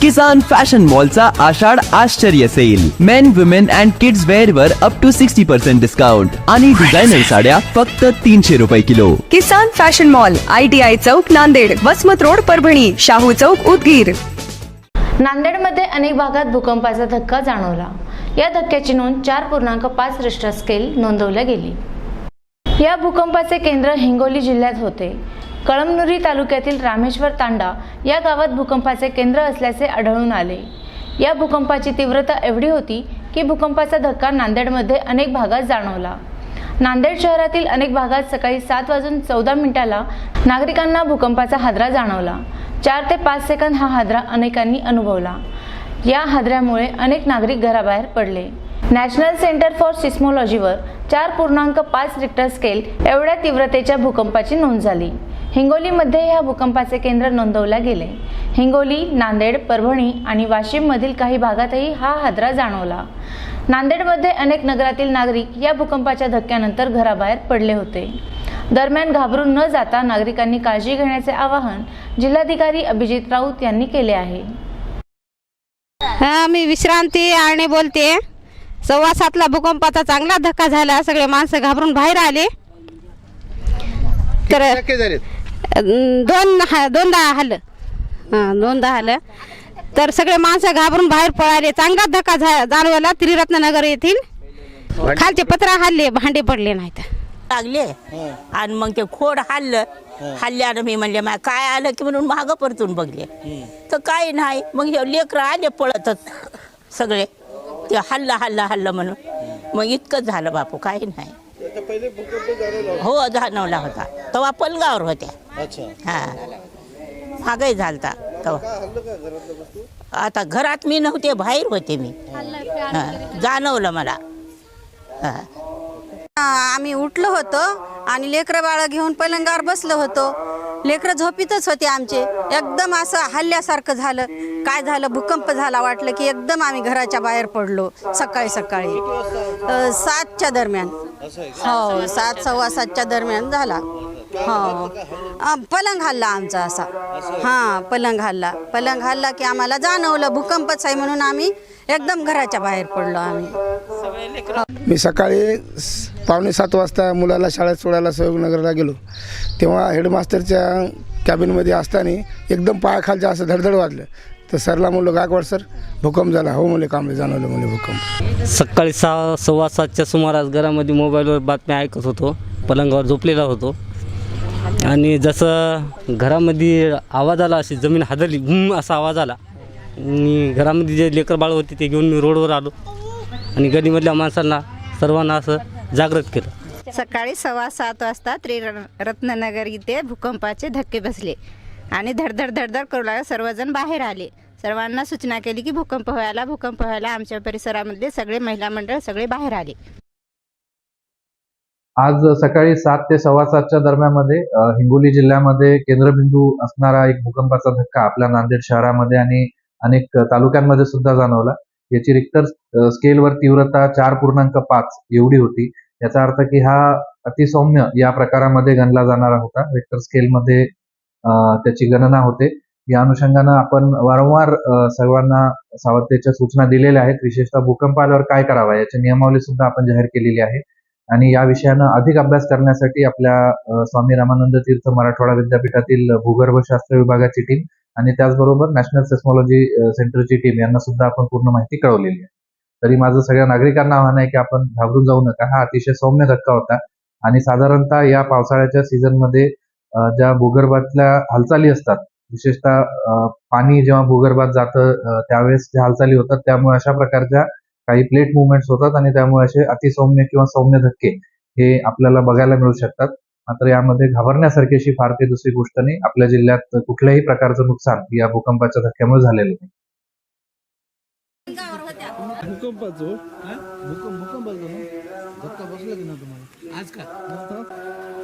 किसान fashion मॉलचा आषाढ आश्चर्य sale men women and kids wear वर up to sixty percent discount आणि डिझायनर साड्या फक्त तीनशे रुपये kilo Kisan fashion mall I T I Chowk Nanded Vasmat road Parbhani Shahu चौक उदगीर नांदेडमध्ये अनेक भागात भूकंपाचा धक्का जाणवला. या धक्क्याची नोंद चार पूर्णांक पाच रिश्टर स्केल नोंदवल्या गेली. या भूकंपाचे केंद्र हिंगोली जिल्ह्यात होते. कळमनुरी तालुक्यातील रामेश्वर तांडा या गावात भूकंपाचे केंद्र असल्याचे आढळून आले. या भूकंपाची तीव्रता एवढी होती की भूकंपाचा धक्का नांदेडमध्ये अनेक भागात जाणवला. नांदेड शहरातील अनेक भागात सकाळी सात वाजून चौदा मिनिटाला नागरिकांना भूकंपाचा हादरा जाणवला. चार ते पाच सेकंद हा हादरा अनेकांनी अनुभवला. या हादऱ्यामुळे अनेक नागरिक घराबाहेर पडले. नॅशनल सेंटर फॉर सिस्मॉलॉजीवर चार पूर्णांक पाच रिक्टर स्केल एवढ्या तीव्रतेच्या भूकंपाची नोंद झाली. हिंगोलीमध्ये ह्या भूकंपाचे केंद्र नोंदवल्या गेले. हिंगोली नांदेड परभणी आणि वाशिममधील काही भागातही हा हादरा जाणवला. नांदेडमध्ये अनेक नगरातील नागरिक या भूकंपाच्या धक्क्यानंतर घराबाहेर पडले होते. दरम्यान घाबरून न जाता नागरिकांनी काळजी घेण्याचे आवाहन जिल्हाधिकारी अभिजित राऊत यांनी केले आहे. मी विश्रांती आणि बोलते सव्वा सातला भूकंपाचा चांगला धक्का झाला. सगळे माणसं घाबरून बाहेर आले. तर दोन हा- दोनदा हां दोनदा हल्लं तर सगळे माणसं घाबरून बाहेर पळाले. चांगला धक्का झा जाणवला. त्रिरत्ननगर येथील खालचे पत्रा हल्ले भांडे पडले नाहीत. लागले. आणि मग ते खोड हल्लं हल्ल्यानं मी म्हणले मा काय आलं की म्हणून मागं परतून बघले. तर काही नाही. मग हे लेकरं आले पळतच. सगळे. ते हल्ला हल्ला हल्ला म्हणून. मग इतकंच झालं बापू काही नाही. हो जाणवला होता. तेव्हा पलगावर होत्या. हा. मागही झालता तेव्हा. आता घरात मी नव्हते बाहेर होते मी. हा, जाणवलं मला. हा. आम्ही उठलो होतो आणि लेकरं बाळं घेऊन पलंगावर बसलो होतो. लेकरं झोपीतच होते आमचे. एकदम असं हल्ल्यासारखं झालं. काय झालं? भूकंप झाला वाटलं की एकदम आम्ही घराच्या बाहेर पडलो सकाळी सकाळी. अ, सातच्या दरम्यान. हो सात सव्वा सातच्या दरम्यान झाला. हो. अ, पलंग हल्ला आमचा असा. हां पलंग हल्ला. पलंग हल्ला की आम्हाला जाणवलं भूकंपच आहे म्हणून आम्ही एकदम घराच्या बाहेर पडलो आम्ही. मी सकाळी पावणे सात वाजता मुलाला शाळेत सोडायला सहयोगनगरला गेलो. तेव्हा हेडमास्टरच्या कॅबिनमध्ये असताना एकदम पायाखालच्या असं धडधड वाजलं. तर सरला म्हणलो गायकवाड सर भूकंप झाला. हो मुले कांबळे जाणवलं मुले भूकंप. सकाळी सहा सव्वा सातच्या सुमारास घरामध्ये मोबाईलवर बातम्या ऐकत होतो. पलंगावर झोपलेला होतो. आणि जसं घरामध्ये आवाज आला अशी जमीन हादरली असा आवाज आला. मी घरामध्ये जे लेकर बाळ होते ते घेऊन मी रोडवर आलो. आणि गलीमधल्या माणसांना सर्वांना असं जागृत केलं. सकाळी सव्वा सात वाजता त्रिरत्ननगर इथे भूकंपाचे धक्के बसले आणि धडधड धडधड करू लागले सर्वजण बाहेर आले. सर्वांना सूचना केली की भूकंप व्हायला भूकंप व्हायला आमच्या परिसरामधले सगळे महिला मंडळ सगळे बाहेर आले. आज सकाळी सात ते सव्वा सातच्या दरम्यानमध्ये हिंगोली जिल्ह्यामध्ये केंद्रबिंदू असणारा एक भूकंपाचा धक्का आपल्या नांदेड शहरामध्ये आणि अनेक तालुक्यांमध्ये सुद्धा जाणवला. याची रिक्टर स्केलवर तीव्रता चार पूर्णांक पाच एवढी होती. याचा अर्थ की हा अतिसौम्य या प्रकारामध्ये गणला जाणारा होता. रिक्टर स्केलमध्ये त्याची गणना होते. या अनुषंगानं आपण वारंवार सर्वांना सावधतेच्या सूचना दिलेल्या आहेत. विशेषतः भूकंप आल्यावर काय करावा याची नियमावली सुद्धा आपण जाहीर केलेली आहे. आणि या विषयानं अधिक अभ्यास करण्यासाठी आपल्या स्वामी रामानंद तीर्थ मराठवाडा विद्यापीठातील भूगर्भशास्त्र विभागाची टीम आणि त्याचबरोबर नॅशनल सेस्मॉलॉजी सेंटरची टीम यांना सुद्धा आपण पूर्ण माहिती कळवलेली आहे. तरी माझं सगळ्या नागरिकांना आव्हान आहे की आपण घाबरून जाऊ नका. हा अतिशय सौम्य धक्का होता. आणि साधारणतः या पावसाळ्याच्या सीझनमध्ये ज्या भूगर्भातल्या हालचाली असतात विशेषतः पाणी जेव्हा भूगर्भात जातं त्यावेळेस ज्या हालचाली होतात त्यामुळे अशा प्रकारच्या काही प्लेट मुवमेंट्स होतात आणि त्यामुळे असे अतिसौम्य किंवा सौम्य धक्के हे आपल्याला बघायला मिळू शकतात. मात्र यामध्ये घाबरण्यासारखी अशी फार काही दुसरी गोष्ट नाही. आपल्या जिल्ह्यात कुठल्याही प्रकारचं नुकसान या भूकंपाच्या धक्क्यामुळे झालेलं नाही. भूकंपाचं? भूकंप भूकंपाचो धक्का बसला की ना तुम्हाला? आज का?